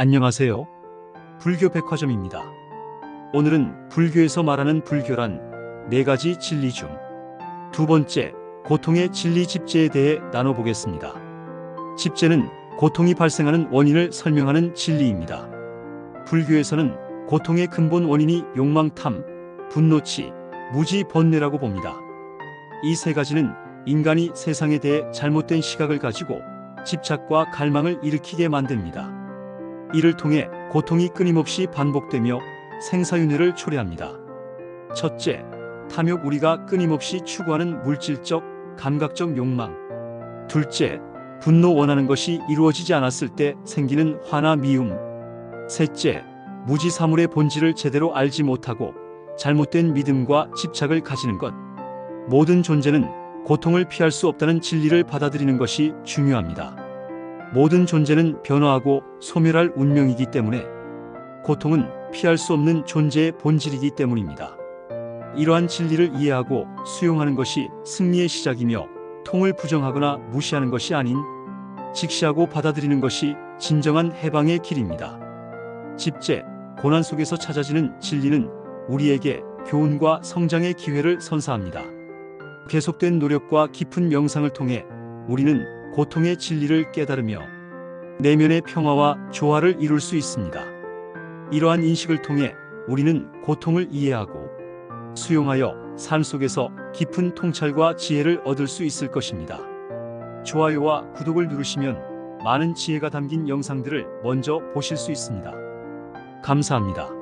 안녕하세요. 불교 백화점입니다. 오늘은 불교에서 말하는 불교란 네 가지 진리 중 두 번째, 고통의 진리 집제에 대해 나눠보겠습니다. 집제는 고통이 발생하는 원인을 설명하는 진리입니다. 불교에서는 고통의 근본 원인이 욕망, 탐, 분노치, 무지, 번뇌라고 봅니다. 이 세 가지는 인간이 세상에 대해 잘못된 시각을 가지고 집착과 갈망을 일으키게 만듭니다. 이를 통해 고통이 끊임없이 반복되며 생사윤회를 초래합니다. 첫째, 탐욕 우리가 끊임없이 추구하는 물질적, 감각적 욕망. 둘째, 분노 원하는 것이 이루어지지 않았을 때 생기는 화나 미움. 셋째, 무지 사물의 본질을 제대로 알지 못하고 잘못된 믿음과 집착을 가지는 것. 모든 존재는 고통을 피할 수 없다는 진리를 받아들이는 것이 중요합니다. 모든 존재는 변화하고 소멸할 운명이기 때문에 고통은 피할 수 없는 존재의 본질이기 때문입니다. 이러한 진리를 이해하고 수용하는 것이 승리의 시작이며 통을 부정하거나 무시하는 것이 아닌 직시하고 받아들이는 것이 진정한 해방의 길입니다. 집제, 고난 속에서 찾아지는 진리는 우리에게 교훈과 성장의 기회를 선사합니다. 계속된 노력과 깊은 명상을 통해 우리는 고통의 진리를 깨달으며 내면의 평화와 조화를 이룰 수 있습니다. 이러한 인식을 통해 우리는 고통을 이해하고 수용하여 삶 속에서 깊은 통찰과 지혜를 얻을 수 있을 것입니다. 좋아요와 구독을 누르시면 많은 지혜가 담긴 영상들을 먼저 보실 수 있습니다. 감사합니다.